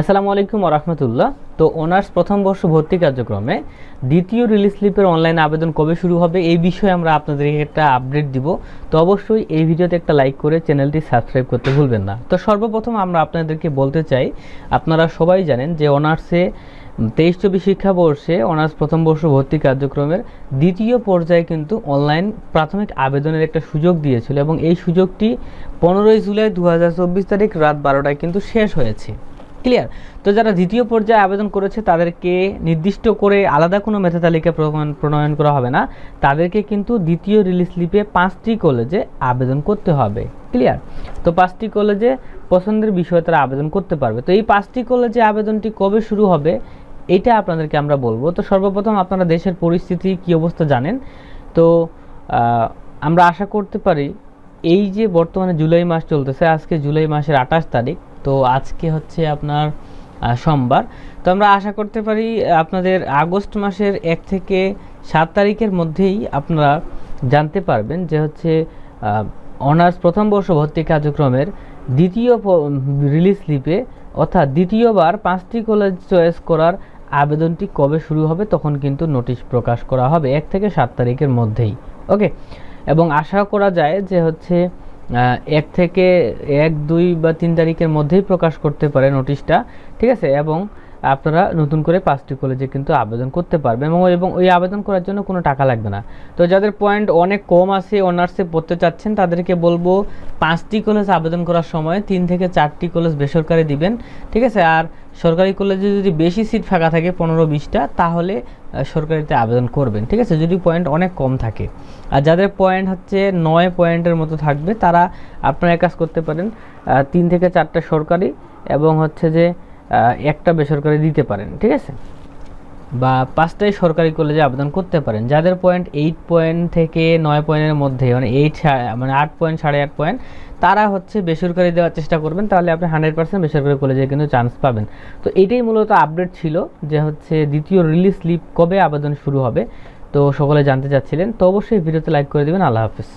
আসসালামু আলাইকুম রহমতুল্লাহ। তো অনার্স প্রথম বর্ষ ভর্তি কার্যক্রমে দ্বিতীয় রিলিজ স্লিপের অনলাইন আবেদন কবে শুরু হবে এই বিষয়ে আমরা আপনাদেরকে একটা আপডেট দিব। তো অবশ্যই এই ভিডিওতে একটা লাইক করে চ্যানেলটি সাবস্ক্রাইব করতে ভুলবেন না। তো সর্বপ্রথম আমরা আপনাদেরকে বলতে চাই, আপনারা সবাই জানেন যে অনার্সে তেইশ চব্বিশ শিক্ষাবর্ষে অনার্স প্রথম বর্ষ ভর্তি কার্যক্রমের দ্বিতীয় পর্যায়ে কিন্তু অনলাইন প্রাথমিক আবেদনের একটা সুযোগ দিয়েছিল এবং এই সুযোগটি পনেরোই জুলাই দু হাজার চব্বিশ তারিখ রাত বারোটায় কিন্তু শেষ হয়েছে। ক্লিয়ার তো যারা দ্বিতীয় পর্যায়ে আবেদন করেছে, তাদেরকে নির্দিষ্ট করে আলাদা কোনো মেধা তালিকা প্রণয়ন- করা হবে না। তাদেরকে কিন্তু দ্বিতীয় রিলিজ স্লিপে পাঁচটি কলেজে আবেদন করতে হবে। ক্লিয়ার তো পাঁচটি কলেজে পছন্দের বিষয়ে তারা আবেদন করতে পারবে। তো এই পাঁচটি কলেজে আবেদনটি কবে শুরু হবে, এটা আপনাদেরকে আমরা বলব। তো সর্বপ্রথম আপনারা দেশের পরিস্থিতি, কী অবস্থা জানেন? তো আমরা আশা করতে পারি, এই যে বর্তমানে জুলাই মাস চলতেছে, আজকে জুলাই মাসের আঠাশ তারিখ তো আজকে হচ্ছে আপনার সোমবার। তো আমরা আশা করতে পারি আপনাদের আগস্ট মাসের এক থেকে সাত তারিখের মধ্যেই আপনারা জানতে পারবেন যে হচ্ছে অনার্স প্রথম বর্ষ ভর্তি কার্যক্রমের দ্বিতীয় রিলিজ স্লিপে অর্থাৎ দ্বিতীয়বার পাঁচটি কলেজ চয়েস করার আবেদনটি কবে শুরু হবে তখন কিন্তু নোটিশ প্রকাশ করা হবে এক থেকে সাত তারিখের মধ্যেই। ওকে এবং আশা করা যায় যে হচ্ছে এক থেকে এক, দুই বা তিন তারিখের মধ্যেই প্রকাশ করতে পারে নোটিশটা, ঠিক আছে? এবং আপনারা নতুন করে পাঁচটি কলেজে কিন্তু আবেদন করতে পারবেন এবং এবং ওই আবেদন করার জন্য কোনো টাকা লাগবে না। তো যাদের পয়েন্ট অনেক কম আছে, অনার্সে পড়তে চাচ্ছেন, তাদেরকে বলব পাঁচটি কলেজ আবেদন করার সময় তিন থেকে চারটি কলেজ বেসরকারি দিবেন, ঠিক আছে? আর সরকারি কলেজে যদি বেশি সিট ফাঁকা থাকে, পনেরো বিশটা, তাহলে সরকারিতে আবেদন করবেন, ঠিক আছে? যদি পয়েন্ট অনেক কম থাকে। আর যাদের পয়েন্ট হচ্ছে নয় পয়েন্টের মতো থাকবে, তারা আপনারা কাজ করতে পারেন তিন থেকে চারটা সরকারি এবং হচ্ছে যে একটা বেসরকারি দিতে পারেন, ঠিক আছে? বা পাঁচটাই সরকারি কলেজে আবেদন করতে পারেন। যাদের পয়েন্ট এইট পয়েন্ট থেকে নয় পয়েন্টের মধ্যে মানে এইট মানে আট পয়েন্ট সাড়ে আট পয়েন্ট তারা হচ্ছে বেসরকারি দেওয়ার চেষ্টা করবেন, তাহলে আপনি হান্ড্রেড পার্সেন্ট বেসরকারি কলেজে কিন্তু চান্স পাবেন। তো এটাই মূলত আপডেট ছিল যে হচ্ছে দ্বিতীয় রিলিজ স্লিপ কবে আবেদন শুরু হবে। তো সকলে জানতে চাচ্ছিলেন, তো অবশ্যই ভিডিওতে লাইক করে দেবেন। আল্লাহ হাফিজ।